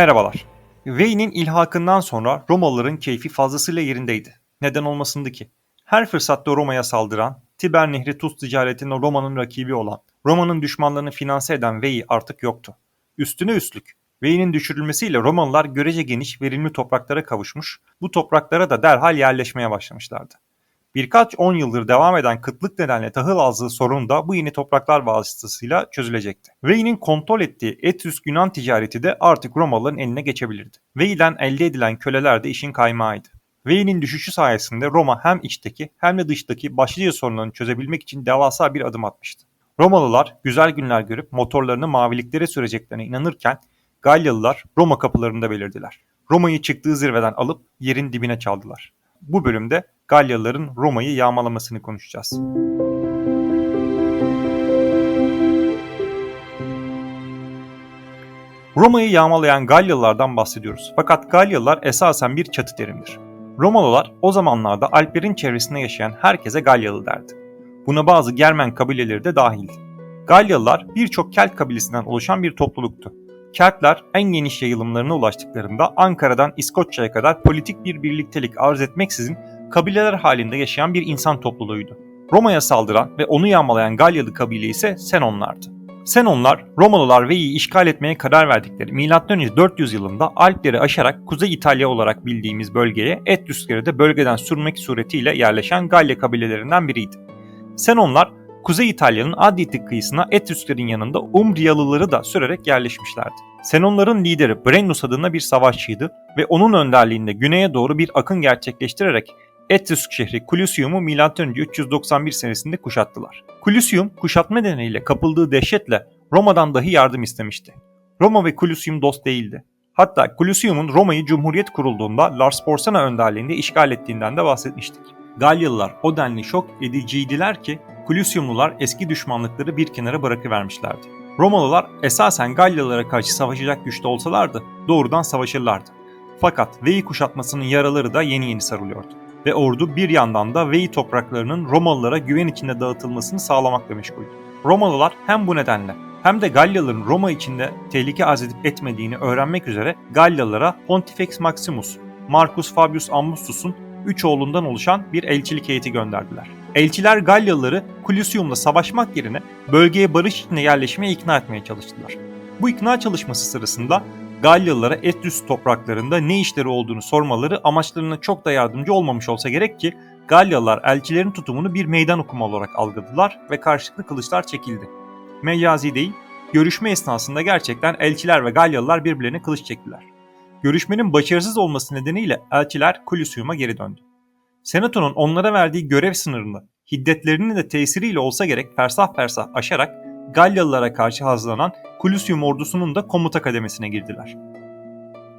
Merhabalar. Vey'nin ilhakından sonra Romalıların keyfi fazlasıyla yerindeydi. Neden olmasındı ki? Her fırsatta Roma'ya saldıran, Tiber Nehri tuz ticaretinde Roma'nın rakibi olan, Roma'nın düşmanlarını finanse eden Vey artık yoktu. Üstüne üstlük, Vey'nin düşürülmesiyle Romalılar görece geniş verimli topraklara kavuşmuş, bu topraklara da derhal yerleşmeye başlamışlardı. Birkaç on yıldır devam eden kıtlık nedenle tahıl azlığı sorunu da bu yeni topraklar vasıtasıyla çözülecekti. Vey'nin kontrol ettiği Etrüsk Yunan ticareti de artık Romalıların eline geçebilirdi. Vey'den elde edilen köleler de işin kaymağıydı. Vey'nin düşüşü sayesinde Roma hem içteki hem de dıştaki başlıca sorunlarını çözebilmek için devasa bir adım atmıştı. Romalılar güzel günler görüp motorlarını maviliklere süreceklerine inanırken Galyalılar Roma kapılarında belirdiler. Roma'yı çıktığı zirveden alıp yerin dibine çaldılar. Bu bölümde Galyalıların Roma'yı yağmalamasını konuşacağız. Roma'yı yağmalayan Galyalılardan bahsediyoruz. Fakat Galyalılar esasen bir çatı terimdir. Romalılar o zamanlarda Alplerin çevresinde yaşayan herkese Galyalı derdi. Buna bazı Germen kabileleri de dahildi. Galyalılar birçok Kelt kabilesinden oluşan bir topluluktu. Keltler en geniş yayılımlarına ulaştıklarında Ankara'dan İskoçya'ya kadar politik bir birliktelik arz etmeksizin kabileler halinde yaşayan bir insan topluluğuydu. Roma'ya saldıran ve onu yağmalayan Galyalı kabile ise Senonlardı. Senonlar, Romalılar Vey'i işgal etmeye karar verdikleri M.Ö. 400 yılında Alpleri aşarak Kuzey İtalya olarak bildiğimiz bölgeye Etrüskleri de bölgeden sürmek suretiyle yerleşen Galya kabilelerinden biriydi. Senonlar, Kuzey İtalya'nın Adriyatik kıyısına Etrüsklerin yanında Umbriyalıları da sürerek yerleşmişlerdi. Senonların lideri Brennus adında bir savaşçıydı ve onun önderliğinde güneye doğru bir akın gerçekleştirerek Etrusk şehri Clusium'u M.Ö. 391 senesinde kuşattılar. Clusium kuşatma nedeniyle kapıldığı dehşetle Roma'dan dahi yardım istemişti. Roma ve Clusium dost değildi. Hatta Clusium'un Roma'yı Cumhuriyet kurulduğunda Lars Porsena önderliğinde işgal ettiğinden de bahsetmiştik. Galyalılar o denli şok ediciydiler ki Clusiumlular eski düşmanlıkları bir kenara bırakıvermişlerdi. Romalılar esasen Galyalılara karşı savaşacak güçte olsalardı doğrudan savaşırlardı. Fakat Veii kuşatmasının yaraları da yeni yeni sarılıyordu ve ordu bir yandan da Veii topraklarının Romalılara güven içinde dağıtılmasını sağlamakla meşguldü. Romalılar hem bu nedenle hem de Galyalıların Roma içinde tehlike arz edip etmediğini öğrenmek üzere Galyalılara Pontifex Maximus, Marcus Fabius Augustus'un üç oğlundan oluşan bir elçilik heyeti gönderdiler. Elçiler Galyalıları Clusium'la savaşmak yerine bölgeye barış içinde yerleşmeye ikna etmeye çalıştılar. Bu ikna çalışması sırasında Galyalılara Etrüs topraklarında ne işleri olduğunu sormaları amaçlarına çok da yardımcı olmamış olsa gerek ki Galyalılar elçilerin tutumunu bir meydan okuma olarak algıladılar ve karşılıklı kılıçlar çekildi. Mecazi değil, görüşme esnasında gerçekten elçiler ve Galyalılar birbirlerine kılıç çektiler. Görüşmenin başarısız olması nedeniyle elçiler Clusium'a geri döndü. Senato'nun onlara verdiği görev sınırını hiddetlerinin de tesiriyle olsa gerek fersah fersah aşarak Galyalılara karşı hazırlanan Clusium ordusunun da komuta kademesine girdiler.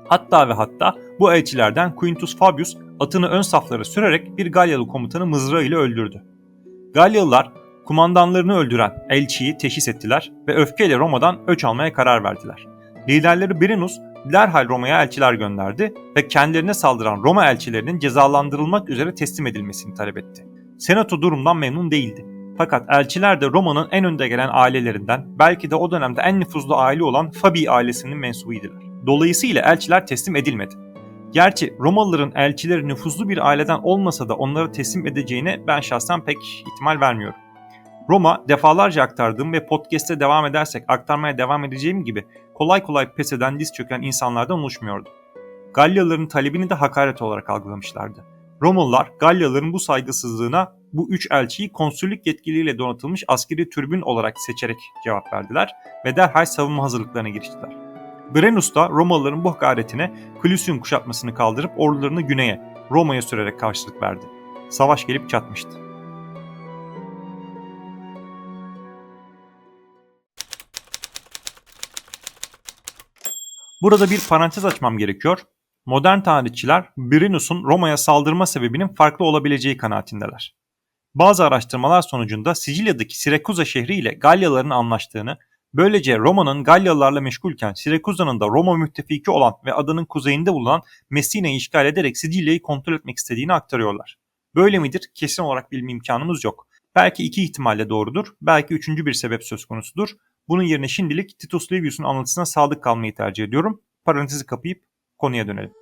Hatta ve hatta bu elçilerden Quintus Fabius atını ön saflara sürerek bir Galyalı komutanı mızrağıyla öldürdü. Galyalılar kumandanlarını öldüren elçiyi teşhis ettiler ve öfkeyle Roma'dan öç almaya karar verdiler. Liderleri Brennus derhal Roma'ya elçiler gönderdi ve kendilerine saldıran Roma elçilerinin cezalandırılmak üzere teslim edilmesini talep etti. Senato durumdan memnun değildi. Fakat elçiler de Roma'nın en önde gelen ailelerinden belki de o dönemde en nüfuzlu aile olan Fabii ailesinin mensubuydular. Dolayısıyla elçiler teslim edilmedi. Gerçi Romalıların elçileri nüfuzlu bir aileden olmasa da onları teslim edeceğine ben şahsen pek ihtimal vermiyorum. Roma defalarca aktardığım ve podcast'te devam edersek aktarmaya devam edeceğim gibi kolay kolay pes eden diz çöken insanlardan oluşmuyordu. Galyalıların talebini de hakaret olarak algılamışlardı. Romalılar Galyalıların bu saygısızlığına bu üç elçiyi konsüllük yetkiliyle donatılmış askeri türbün olarak seçerek cevap verdiler ve derhal savunma hazırlıklarına giriştiler. Brennus da Romalıların bu hakaretine Clusium kuşatmasını kaldırıp ordularını güneye, Roma'ya sürerek karşılık verdi. Savaş gelip çatmıştı. Burada bir parantez açmam gerekiyor. Modern tarihçiler Brennus'un Roma'ya saldırma sebebinin farklı olabileceği kanaatindeler. Bazı araştırmalar sonucunda Sicilya'daki Sirakuza şehri ile Galyalıların anlaştığını, böylece Roma'nın Galyalılarla meşgulken Sirakuza'nın da Roma müttefiki olan ve adanın kuzeyinde bulunan Messina'yı işgal ederek Sicilya'yı kontrol etmek istediğini aktarıyorlar. Böyle midir? Kesin olarak bilme imkanımız yok. Belki iki ihtimalle doğrudur, belki üçüncü bir sebep söz konusudur. Bunun yerine şimdilik Titus Livius'un anlatısına sadık kalmayı tercih ediyorum. parantezi kapayıp konuya dönelim.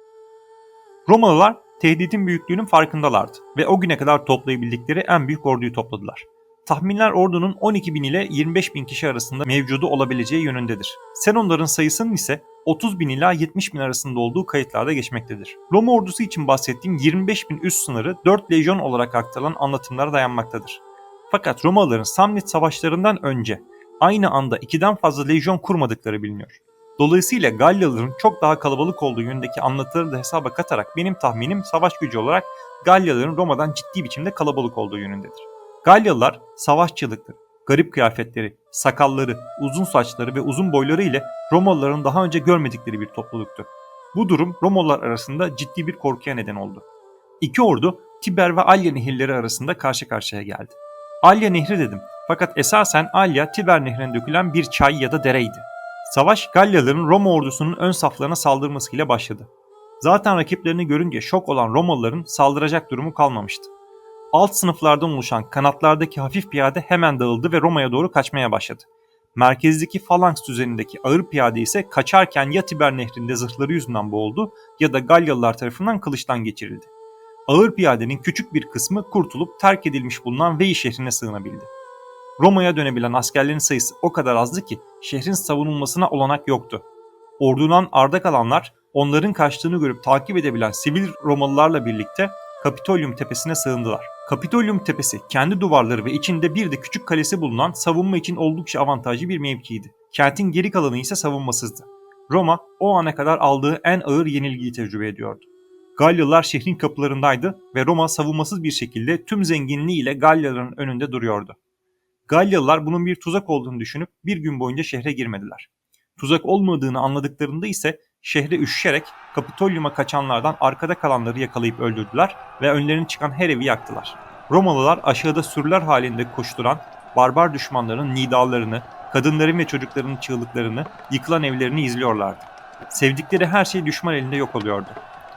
Romalılar tehdidin büyüklüğünün farkındalardı ve o güne kadar toplayabildikleri en büyük orduyu topladılar. Tahminler ordunun 12 bin ile 25 bin kişi arasında mevcudu olabileceği yönündedir. Senonların sayısının ise 30 bin ila 70 bin arasında olduğu kayıtlarda geçmektedir. Roma ordusu için bahsettiğim 25 bin üst sınırı 4 lejyon olarak aktarılan anlatımlara dayanmaktadır. Fakat Romalıların Samnit savaşlarından önce aynı anda ikiden fazla lejyon kurmadıkları biliniyor. Dolayısıyla Galyalıların çok daha kalabalık olduğu yönündeki anlatıları da hesaba katarak benim tahminim savaş gücü olarak Galyalıların Roma'dan ciddi biçimde kalabalık olduğu yönündedir. Galyalılar savaşçılıkları, garip kıyafetleri, sakalları, uzun saçları ve uzun boyları ile Romalıların daha önce görmedikleri bir topluluktu. Bu durum Romalılar arasında ciddi bir korkuya neden oldu. İki ordu Tiber ve Alya nehirleri arasında karşı karşıya geldi. Alya nehri dedim fakat esasen Alya Tiber nehrine dökülen bir çay ya da dereydi. Savaş Galyalıların Roma ordusunun ön saflarına saldırmasıyla başladı. Zaten rakiplerini görünce şok olan Romalıların saldıracak durumu kalmamıştı. Alt sınıflardan oluşan kanatlardaki hafif piyade hemen dağıldı ve Roma'ya doğru kaçmaya başladı. Merkezdeki falanks düzenindeki ağır piyade ise kaçarken ya Tiber nehrinde zırhları yüzünden boğuldu ya da Galyalılar tarafından kılıçtan geçirildi. Ağır piyadenin küçük bir kısmı kurtulup terk edilmiş bulunan Veii şehrine sığınabildi. Roma'ya dönebilen askerlerin sayısı o kadar azdı ki şehrin savunulmasına olanak yoktu. Ordudan arda kalanlar onların kaçtığını görüp takip edebilen sivil Romalılarla birlikte Kapitolyum tepesine sığındılar. Kapitolyum tepesi kendi duvarları ve içinde bir de küçük kalesi bulunan savunma için oldukça avantajlı bir mevkiydi. Kentin geri kalanı ise savunmasızdı. Roma o ana kadar aldığı en ağır yenilgiyi tecrübe ediyordu. Galyalılar şehrin kapılarındaydı ve Roma savunmasız bir şekilde tüm zenginliğiyle Galyalıların önünde duruyordu. Galyalılar bunun bir tuzak olduğunu düşünüp bir gün boyunca şehre girmediler. Tuzak olmadığını anladıklarında ise şehre üşüşerek Kapitolyum'a kaçanlardan arkada kalanları yakalayıp öldürdüler ve önlerine çıkan her evi yaktılar. Romalılar aşağıda sürüler halinde koşturan barbar düşmanların nidalarını, kadınların ve çocukların çığlıklarını, yıkılan evlerini izliyorlardı. Sevdikleri her şey düşman elinde yok oluyordu.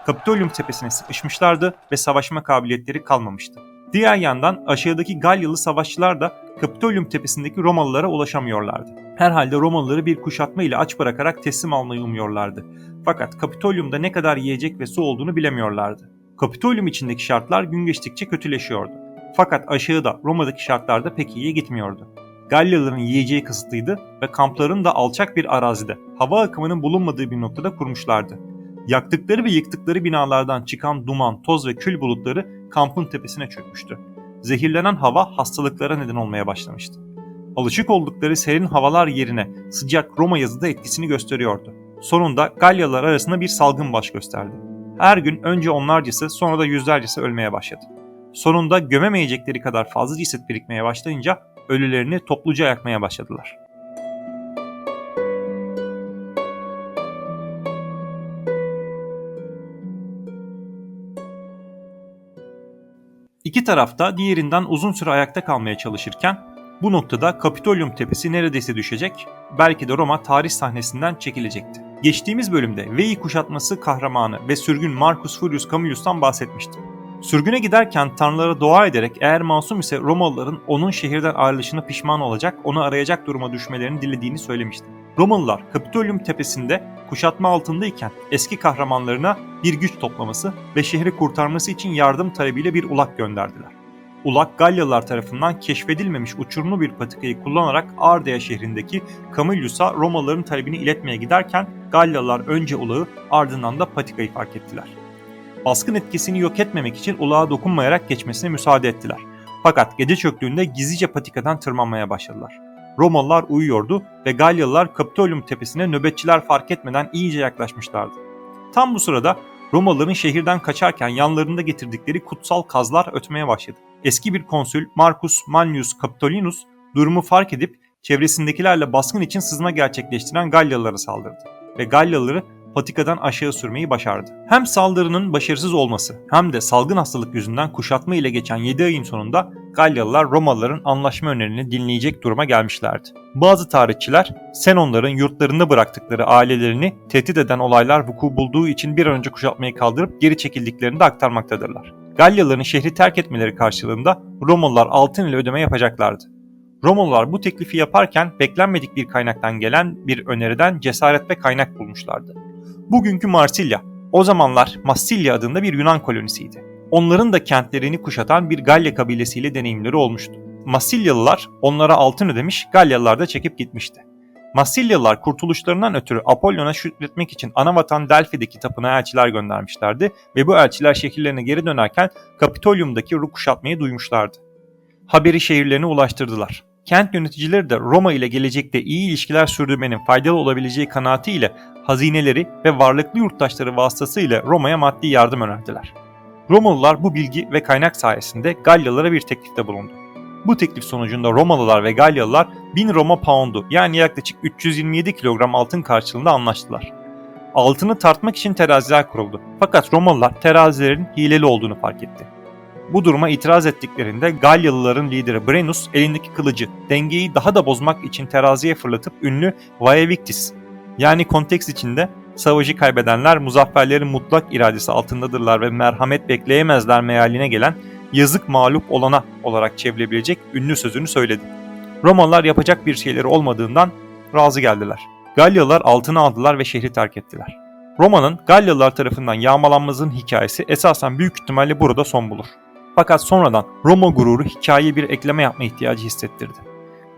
Kapitolyum tepesine sıkışmışlardı ve savaşma kabiliyetleri kalmamıştı. Diğer yandan aşağıdaki Galyalı savaşçılar da Kapitolyum tepesindeki Romalılara ulaşamıyorlardı. Herhalde Romalıları bir kuşatma ile aç bırakarak teslim almayı umuyorlardı. Fakat Kapitolyum'da ne kadar yiyecek ve su olduğunu bilemiyorlardı. Kapitolyum içindeki şartlar gün geçtikçe kötüleşiyordu. Fakat aşağıda Roma'daki şartlar da pek iyiye gitmiyordu. Galyalıların yiyeceği kısıtlıydı ve kamplarını da alçak bir arazide, hava akımının bulunmadığı bir noktada kurmuşlardı. Yaktıkları ve yıktıkları binalardan çıkan duman, toz ve kül bulutları kampın tepesine çökmüştü. Zehirlenen hava hastalıklara neden olmaya başlamıştı. Alışık oldukları serin havalar yerine sıcak Roma yazıda etkisini gösteriyordu. Sonunda Galyalılar arasında bir salgın baş gösterdi. Her gün önce onlarcası sonra da yüzlercesi ölmeye başladı. Sonunda gömemeyecekleri kadar fazla ceset birikmeye başlayınca ölülerini topluca yakmaya başladılar. İki tarafta diğerinden uzun süre ayakta kalmaya çalışırken bu noktada Kapitolyum tepesi neredeyse düşecek, belki de Roma tarih sahnesinden çekilecekti. Geçtiğimiz bölümde Veii kuşatması kahramanı ve sürgün Marcus Furius Camillus'tan bahsetmiştim. Sürgüne giderken tanrılara dua ederek eğer masum ise Romalıların onun şehirden ayrılışına pişman olacak, onu arayacak duruma düşmelerini dilediğini söylemişti. Romalılar Kapitolyum tepesinde kuşatma altındayken eski kahramanlarına bir güç toplaması ve şehri kurtarması için yardım talebiyle bir ulak gönderdiler. Ulak Galyalılar tarafından keşfedilmemiş uçurumlu bir patikayı kullanarak Ardea şehrindeki Camillus'a Romalıların talebini iletmeye giderken Galyalılar önce ulağı ardından da patikayı fark ettiler. Baskın etkisini yok etmemek için ulağa dokunmayarak geçmesine müsaade ettiler. Fakat gece çöktüğünde gizlice patikadan tırmanmaya başladılar. Romalılar uyuyordu ve Galyalılar Kapitolyum tepesine nöbetçiler fark etmeden iyice yaklaşmışlardı. Tam bu sırada Romalıların şehirden kaçarken yanlarında getirdikleri kutsal kazlar ötmeye başladı. Eski bir konsül Marcus Manius Capitolinus durumu fark edip çevresindekilerle baskın için sızma gerçekleştiren Galyalılara saldırdı ve Galyalıları patikadan aşağı sürmeyi başardı. Hem saldırının başarısız olması hem de salgın hastalık yüzünden kuşatma ile geçen 7 ayın sonunda Galyalılar Romalıların anlaşma önerini dinleyecek duruma gelmişlerdi. Bazı tarihçiler Senonların yurtlarında bıraktıkları ailelerini tehdit eden olaylar vuku bulduğu için bir an önce kuşatmayı kaldırıp geri çekildiklerini de aktarmaktadırlar. Galyalıların şehri terk etmeleri karşılığında Romalılar altın ile ödeme yapacaklardı. Romalılar bu teklifi yaparken beklenmedik bir kaynaktan gelen bir öneriden cesaret ve kaynak bulmuşlardı. Bugünkü Marsilya, o zamanlar Massilya adında bir Yunan kolonisiydi. Onların da kentlerini kuşatan bir Galya kabilesiyle deneyimleri olmuştu. Massilyalılar onlara altın ödemiş, Galyalılar da çekip gitmişti. Massilyalılar kurtuluşlarından ötürü Apollon'a şükretmek için anavatan Delphi'deki tapınağa elçiler göndermişlerdi ve bu elçiler şehirlerine geri dönerken Kapitolyum'daki Ru kuşatmayı duymuşlardı. Haberi şehirlerine ulaştırdılar. Kent yöneticileri de Roma ile gelecekte iyi ilişkiler sürdürmenin faydalı olabileceği kanaatiyle hazineleri ve varlıklı yurttaşları vasıtasıyla Roma'ya maddi yardım önerdiler. Romalılar bu bilgi ve kaynak sayesinde Galyalılara bir teklifte bulundu. Bu teklif sonucunda Romalılar ve Galyalılar 1000 Roma poundu yani yaklaşık 327 kilogram altın karşılığında anlaştılar. Altını tartmak için teraziler kuruldu. Fakat Romalılar terazilerin hileli olduğunu fark etti. Bu duruma itiraz ettiklerinde Galyalıların lideri Brennus elindeki kılıcı dengeyi daha da bozmak için teraziye fırlatıp ünlü Vae Victis yani konteks içinde savaşı kaybedenler muzafferlerin mutlak iradesi altındadırlar ve merhamet bekleyemezler mealine gelen yazık mağlup olana olarak çevrilebilecek ünlü sözünü söyledi. Romalılar yapacak bir şeyleri olmadığından razı geldiler. Galyalılar altını aldılar ve şehri terk ettiler. Roma'nın Galyalılar tarafından yağmalanmasının hikayesi esasen büyük ihtimalle burada son bulur. Fakat sonradan Roma gururu hikayeye bir ekleme yapma ihtiyacı hissettirdi.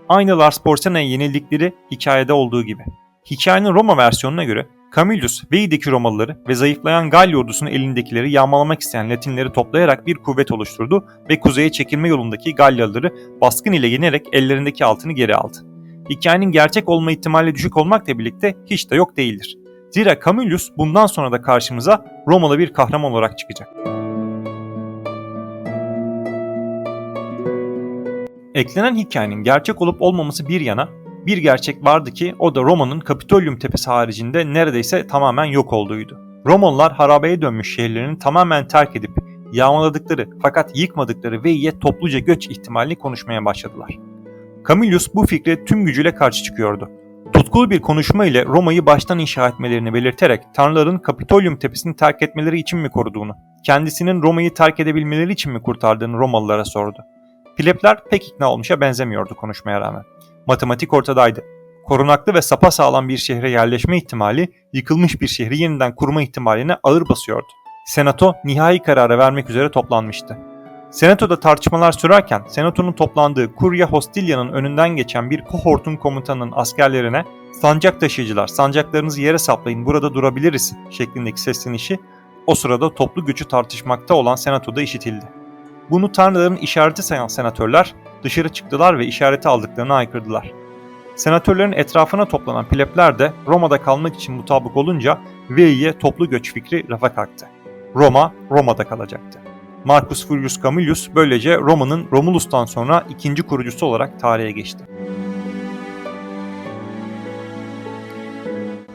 Aynı Lars Porsena'ya yenildikleri hikayede olduğu gibi. Hikayenin Roma versiyonuna göre Camillus Veyi'deki Romalıları ve zayıflayan Galya ordusunun elindekileri yağmalamak isteyen Latinleri toplayarak bir kuvvet oluşturdu ve kuzeye çekilme yolundaki Galyalıları baskın ile yenerek ellerindeki altını geri aldı. Hikayenin gerçek olma ihtimali düşük olmakla birlikte hiç de yok değildir. Zira Camillus bundan sonra da karşımıza Romalı bir kahraman olarak çıkacak. Eklenen hikayenin gerçek olup olmaması bir yana bir gerçek vardı ki o da Roma'nın Kapitolyum tepesi haricinde neredeyse tamamen yok olduğuydu. Romalılar harabeye dönmüş şehirlerini tamamen terk edip yağmaladıkları fakat yıkmadıkları Vei'ye topluca göç ihtimalini konuşmaya başladılar. Camillus bu fikre tüm gücüyle karşı çıkıyordu. Tutkulu bir konuşma ile Roma'yı baştan inşa etmelerini belirterek tanrıların Kapitolyum tepesini terk etmeleri için mi koruduğunu, kendisinin Roma'yı terk edebilmeleri için mi kurtardığını Romalılara sordu. Plebler pek ikna olmuşa benzemiyordu konuşmaya rağmen. Matematik ortadaydı. Korunaklı ve sapasağlam bir şehre yerleşme ihtimali yıkılmış bir şehri yeniden kurma ihtimaline ağır basıyordu. Senato nihai kararı vermek üzere toplanmıştı. Senatoda tartışmalar sürerken Senato'nun toplandığı Kurya Hostilia'nın önünden geçen bir kohortun komutanının askerlerine sancak taşıyıcılar sancaklarınızı yere saplayın burada durabiliriz şeklindeki seslenişi o sırada toplu gücü tartışmakta olan Senato'da işitildi. Bunu tanrıların işareti sayan senatörler dışarı çıktılar ve işareti aldıklarını aykırdılar. Senatörlerin etrafına toplanan plebler de Roma'da kalmak için mutabık olunca Vei'ye toplu göç fikri rafa kalktı. Roma, Roma'da kalacaktı. Marcus Furius Camillus böylece Roma'nın Romulus'tan sonra ikinci kurucusu olarak tarihe geçti.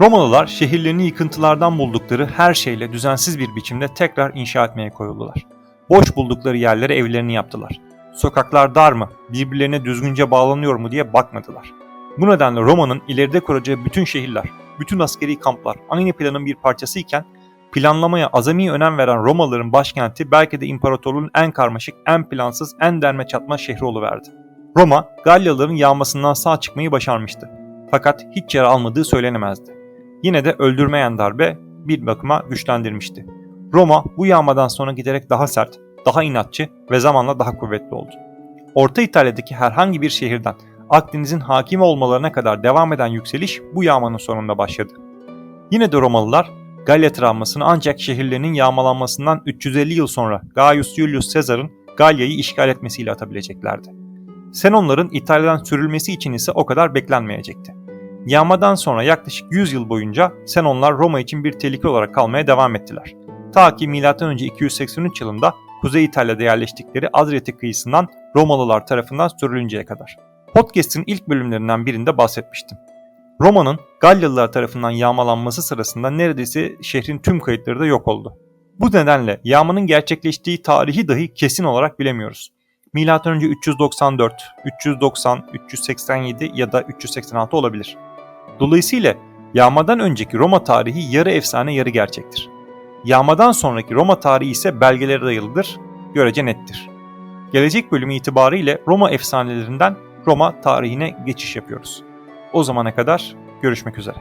Romalılar şehirlerini yıkıntılardan buldukları her şeyle düzensiz bir biçimde tekrar inşa etmeye koyuldular. Boş buldukları yerlere evlerini yaptılar. Sokaklar dar mı, birbirlerine düzgünce bağlanıyor mu diye bakmadılar. Bu nedenle Roma'nın ileride kuracağı bütün şehirler, bütün askeri kamplar aynı planın bir parçası iken planlamaya azami önem veren Romalıların başkenti belki de imparatorluğun en karmaşık, en plansız, en derme çatma şehri oluverdi. Roma, Galyalıların yağmasından sağ çıkmayı başarmıştı. Fakat hiç yara almadığı söylenemezdi. Yine de öldürmeyen darbe bir bakıma güçlendirmişti. Roma bu yağmadan sonra giderek daha sert, daha inatçı ve zamanla daha kuvvetli oldu. Orta İtalya'daki herhangi bir şehirden Akdeniz'in hakim olmalarına kadar devam eden yükseliş bu yağmanın sonunda başladı. Yine de Romalılar Galya travmasını ancak şehirlerinin yağmalanmasından 350 yıl sonra Gaius Julius Caesar'ın Galya'yı işgal etmesiyle atabileceklerdi. Senonların İtalya'dan sürülmesi için ise o kadar beklenmeyecekti. Yağmadan sonra yaklaşık 100 yıl boyunca Senonlar Roma için bir tehlike olarak kalmaya devam ettiler. Ta ki M.Ö. 283 yılında Kuzey İtalya'da yerleştikleri Adriyatik kıyısından Romalılar tarafından sürülünceye kadar. Podcast'in ilk bölümlerinden birinde bahsetmiştim. Roma'nın Galyalılar tarafından yağmalanması sırasında neredeyse şehrin tüm kayıtları da yok oldu. Bu nedenle yağmanın gerçekleştiği tarihi dahi kesin olarak bilemiyoruz. M.Ö. 394, 390, 387 ya da 386 olabilir. Dolayısıyla yağmadan önceki Roma tarihi yarı efsane yarı gerçektir. Yağmadan sonraki Roma tarihi ise belgelere dayalıdır, görece nettir. Gelecek bölümü itibariyle Roma efsanelerinden Roma tarihine geçiş yapıyoruz. O zamana kadar görüşmek üzere.